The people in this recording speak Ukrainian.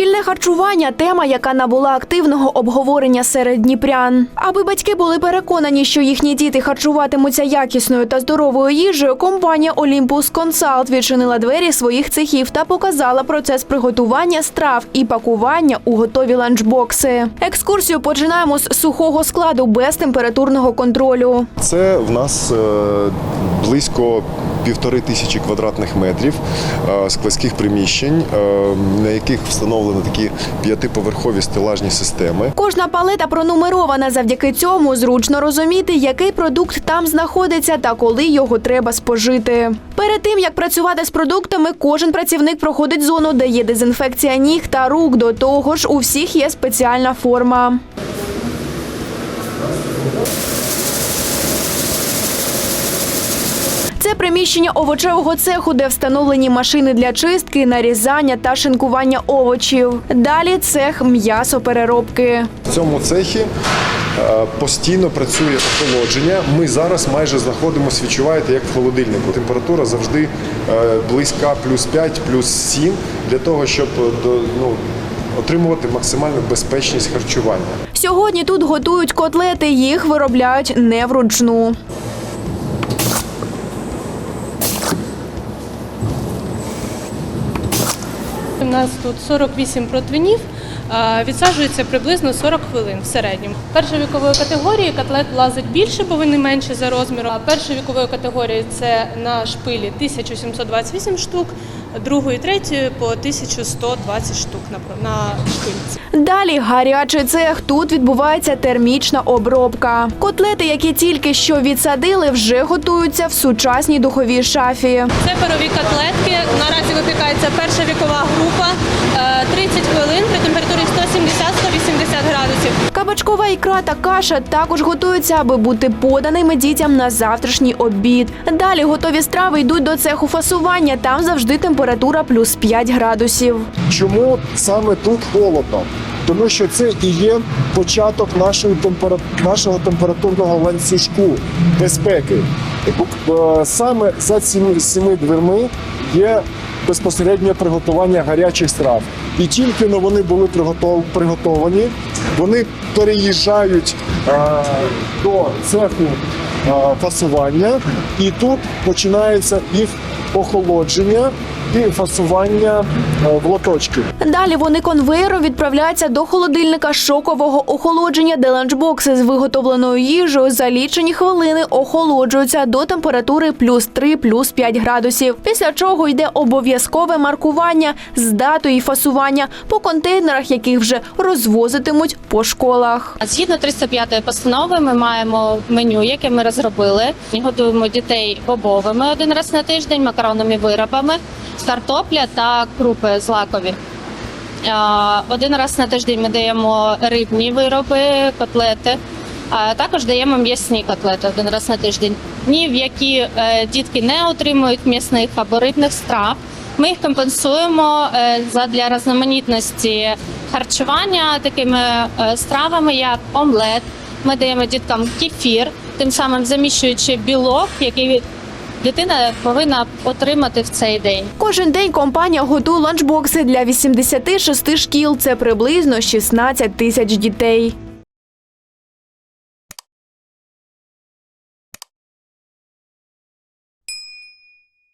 Шкільне харчування тема, яка набула активного обговорення серед дніпрян. Аби батьки були переконані, що їхні діти харчуватимуться якісною та здоровою їжею, компанія Olympus Consult відчинила двері своїх цехів та показала процес приготування страв і пакування у готові ланчбокси. Екскурсію починаємо з сухого складу без температурного контролю. Це в нас е, близько півтори тисячі квадратних метрів е, складських приміщень, е, на яких встановлені такі п'ятиповерхові стелажні системи. Кожна палета пронумерована. Завдяки цьому зручно розуміти, який продукт там знаходиться та коли його треба спожити. Перед тим як працювати з продуктами, кожен працівник проходить зону, де є дезінфекція ніг та рук. До того ж, у всіх є спеціальна форма. Це приміщення овочевого цеху, де встановлені машини для чистки, нарізання та шинкування овочів. Далі цех м'ясопереробки. В цьому цехі е, постійно працює охолодження. Ми зараз майже знаходимося, відчуваєте, як в холодильнику. Температура завжди е, близька плюс 5, плюс 7, для того, щоб е, ну, отримувати максимальну безпечність харчування. Сьогодні тут готують котлети, їх виробляють не вручну. У нас тут 48 противнів, а, відсаджується приблизно 40 хвилин в середньому. Першої вікової категорії котлет влазить більше, бо вони менше за розміром. Першої вікової категорії це на шпилі 1728 штук, другої, третьої по 1120 штук на, на шпильці. Далі гарячий цех. Тут відбувається термічна обробка. Котлети, які тільки що відсадили, вже готуються в сучасній духовій шафі. Це парові котлетки. Наразі випікається перша вікова група. Кабачкова ікра та каша також готуються, аби бути поданими дітям на завтрашній обід. Далі готові страви йдуть до цеху фасування. Там завжди температура плюс 5 градусів. Чому саме тут холодно? Тому що це і є початок нашої темпера... нашого температурного ланцюжку безпеки. Е, Саме за цими семи дверми є безпосереднє приготування гарячих страв. І тільки но вони були приготов... приготовані, вони переїжджають е, до цеху е, фасування, і тут починається їх охолодження і фасування е, в лоточки. Далі вони конвейером відправляються до холодильника шокового охолодження, де ланчбокси з виготовленою їжею за лічені хвилини охолоджуються до температури плюс 3, плюс 5 градусів. Після чого йде обов'язкове маркування з датою і фасування по контейнерах, яких вже розвозитимуть по школах. Згідно 305 постанови, ми маємо меню, яке ми розробили. Ми Годуємо дітей бобовими один раз на тиждень, макаронними виробами, картопля та крупи злакові. Один раз на тиждень ми даємо рибні вироби, котлети. А також даємо м'ясні котлети один раз на тиждень. Дні, в які е, дітки не отримують м'ясних або рибних страв. Ми їх компенсуємо е, задля різноманітності харчування такими е, стравами, як омлет. Ми даємо діткам кефір, тим самим заміщуючи білок, який дитина повинна отримати в цей день. Кожен день компанія готує ланчбокси для 86 шкіл. Це приблизно 16 тисяч дітей.